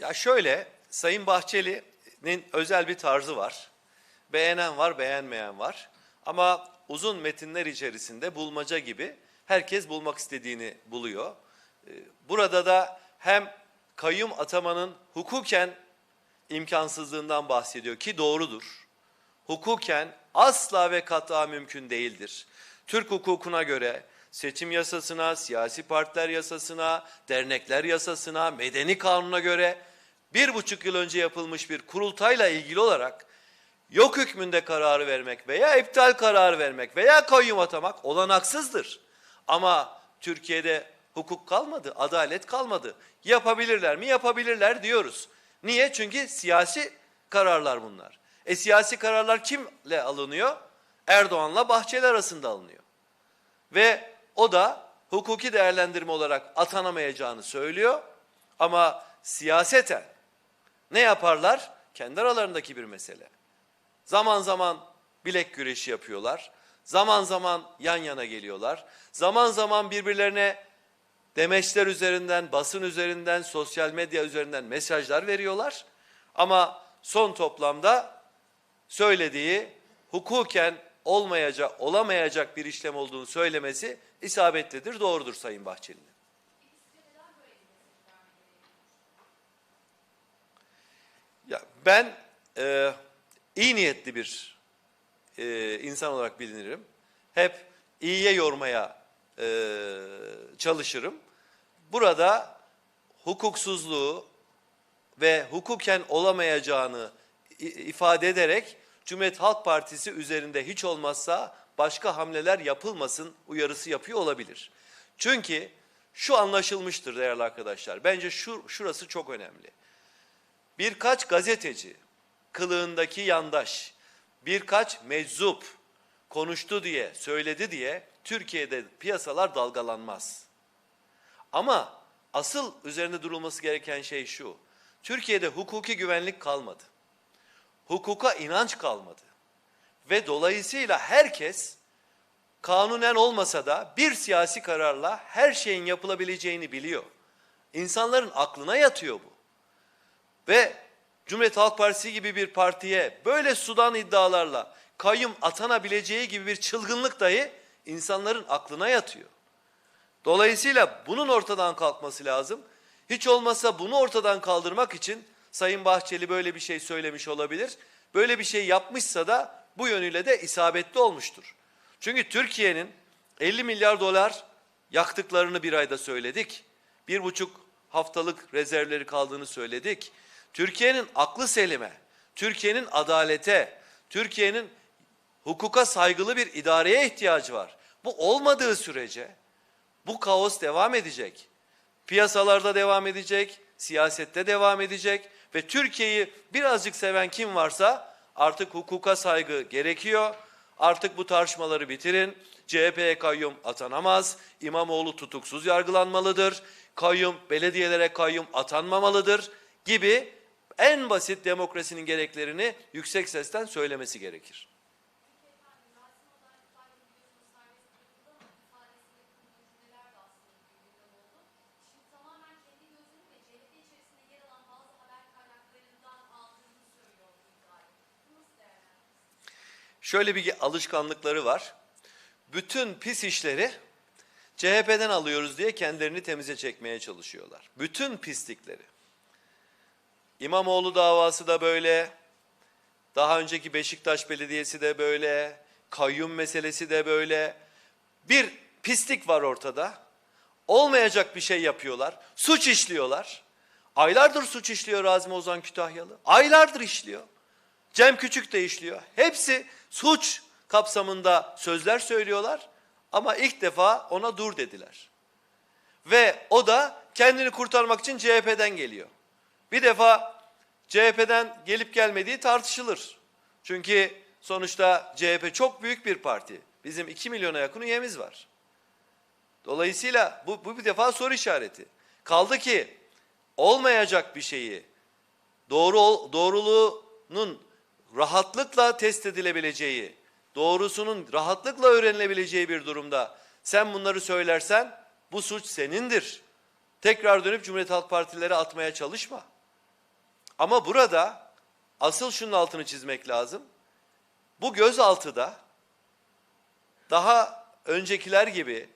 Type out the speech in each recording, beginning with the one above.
Ya şöyle, Sayın Bahçeli'nin özel bir tarzı var. Beğenen var, beğenmeyen var. Ama uzun metinler içerisinde bulmaca gibi herkes bulmak istediğini buluyor. Ee, Burada da hem kayyum atamanın hukuken imkansızlığından bahsediyor ki doğrudur. Hukuken asla ve kata mümkün değildir. Türk hukukuna göre seçim yasasına, siyasi partiler yasasına, dernekler yasasına, medeni kanuna göre bir buçuk yıl önce yapılmış bir kurultayla ilgili olarak yok hükmünde kararı vermek veya iptal kararı vermek veya kayyum atamak olanaksızdır. Ama Türkiye'de hukuk kalmadı, adalet kalmadı. Yapabilirler mi? Yapabilirler diyoruz. Niye? Çünkü siyasi kararlar bunlar. E siyasi kararlar kimle alınıyor? Erdoğan'la Bahçeli arasında alınıyor. Ve o da hukuki değerlendirme olarak atanamayacağını söylüyor. Ama siyaseten ne yaparlar? Kendi aralarındaki bir mesele. Zaman zaman bilek güreşi yapıyorlar. Zaman zaman yan yana geliyorlar. Zaman zaman birbirlerine demeçler üzerinden, basın üzerinden, sosyal medya üzerinden mesajlar veriyorlar. Ama son toplamda söylediği hukuken olmayacak, olamayacak bir işlem olduğunu söylemesi isabetlidir, doğrudur Sayın Bahçeli'nin. Ya ben e, iyi niyetli bir e, insan olarak bilinirim. Hep iyiye yormaya e, çalışırım. Burada hukuksuzluğu ve hukuken olamayacağını ifade ederek Cumhuriyet Halk Partisi üzerinde hiç olmazsa başka hamleler yapılmasın uyarısı yapıyor olabilir. Çünkü şu anlaşılmıştır değerli arkadaşlar. Bence şu şurası çok önemli birkaç gazeteci, kılığındaki yandaş, birkaç meczup konuştu diye, söyledi diye Türkiye'de piyasalar dalgalanmaz. Ama asıl üzerinde durulması gereken şey şu. Türkiye'de hukuki güvenlik kalmadı. Hukuka inanç kalmadı. Ve dolayısıyla herkes kanunen olmasa da bir siyasi kararla her şeyin yapılabileceğini biliyor. İnsanların aklına yatıyor bu. Ve Cumhuriyet Halk Partisi gibi bir partiye böyle sudan iddialarla kayyum atanabileceği gibi bir çılgınlık dahi insanların aklına yatıyor. Dolayısıyla bunun ortadan kalkması lazım. Hiç olmazsa bunu ortadan kaldırmak için Sayın Bahçeli böyle bir şey söylemiş olabilir. Böyle bir şey yapmışsa da bu yönüyle de isabetli olmuştur. Çünkü Türkiye'nin 50 milyar dolar yaktıklarını bir ayda söyledik. Bir buçuk haftalık rezervleri kaldığını söyledik. Türkiye'nin aklı selime, Türkiye'nin adalete, Türkiye'nin hukuka saygılı bir idareye ihtiyacı var. Bu olmadığı sürece bu kaos devam edecek. Piyasalarda devam edecek, siyasette devam edecek ve Türkiye'yi birazcık seven kim varsa artık hukuka saygı gerekiyor. Artık bu tartışmaları bitirin. CHP'ye kayyum atanamaz. İmamoğlu tutuksuz yargılanmalıdır. Kayyum, belediyelere kayyum atanmamalıdır gibi en basit demokrasinin gereklerini yüksek sesten söylemesi gerekir. Şöyle bir alışkanlıkları var. Bütün pis işleri CHP'den alıyoruz diye kendilerini temize çekmeye çalışıyorlar. Bütün pislikleri. İmamoğlu davası da böyle. Daha önceki Beşiktaş Belediyesi de böyle. Kayyum meselesi de böyle. Bir pislik var ortada. Olmayacak bir şey yapıyorlar. Suç işliyorlar. Aylardır suç işliyor Razmi Ozan Kütahyalı. Aylardır işliyor. Cem Küçük de işliyor. Hepsi suç kapsamında sözler söylüyorlar ama ilk defa ona dur dediler. Ve o da kendini kurtarmak için CHP'den geliyor. Bir defa CHP'den gelip gelmediği tartışılır. Çünkü sonuçta CHP çok büyük bir parti. Bizim 2 milyona yakın üyemiz var. Dolayısıyla bu, bu bir defa soru işareti. Kaldı ki olmayacak bir şeyi doğru doğruluğunun rahatlıkla test edilebileceği, doğrusunun rahatlıkla öğrenilebileceği bir durumda sen bunları söylersen bu suç senindir. Tekrar dönüp Cumhuriyet Halk Partileri atmaya çalışma. Ama burada asıl şunun altını çizmek lazım. Bu gözaltıda daha öncekiler gibi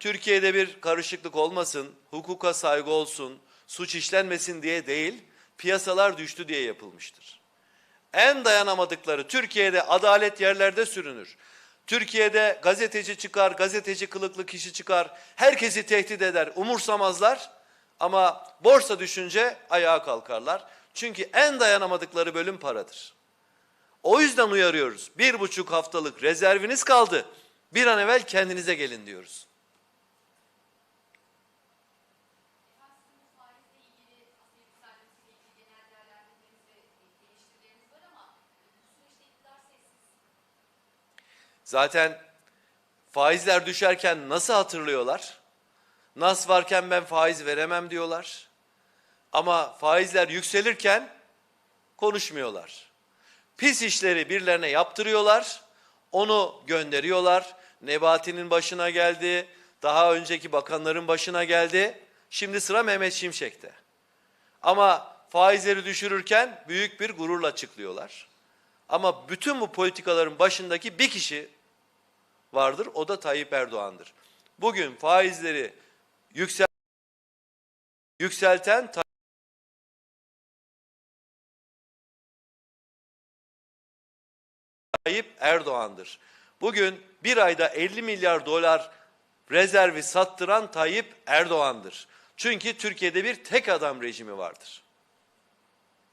Türkiye'de bir karışıklık olmasın, hukuka saygı olsun, suç işlenmesin diye değil, piyasalar düştü diye yapılmıştır. En dayanamadıkları Türkiye'de adalet yerlerde sürünür. Türkiye'de gazeteci çıkar, gazeteci kılıklı kişi çıkar, herkesi tehdit eder, umursamazlar ama borsa düşünce ayağa kalkarlar. Çünkü en dayanamadıkları bölüm paradır. O yüzden uyarıyoruz. Bir buçuk haftalık rezerviniz kaldı. Bir an evvel kendinize gelin diyoruz. Zaten faizler düşerken nasıl hatırlıyorlar? Nas varken ben faiz veremem diyorlar. Ama faizler yükselirken konuşmuyorlar. Pis işleri birilerine yaptırıyorlar. Onu gönderiyorlar. Nebati'nin başına geldi. Daha önceki bakanların başına geldi. Şimdi sıra Mehmet Şimşek'te. Ama faizleri düşürürken büyük bir gururla açıklıyorlar. Ama bütün bu politikaların başındaki bir kişi vardır. O da Tayyip Erdoğan'dır. Bugün faizleri yüksel yükselten Tayyip Erdoğan'dır. Bugün bir ayda 50 milyar dolar rezervi sattıran Tayyip Erdoğan'dır. Çünkü Türkiye'de bir tek adam rejimi vardır.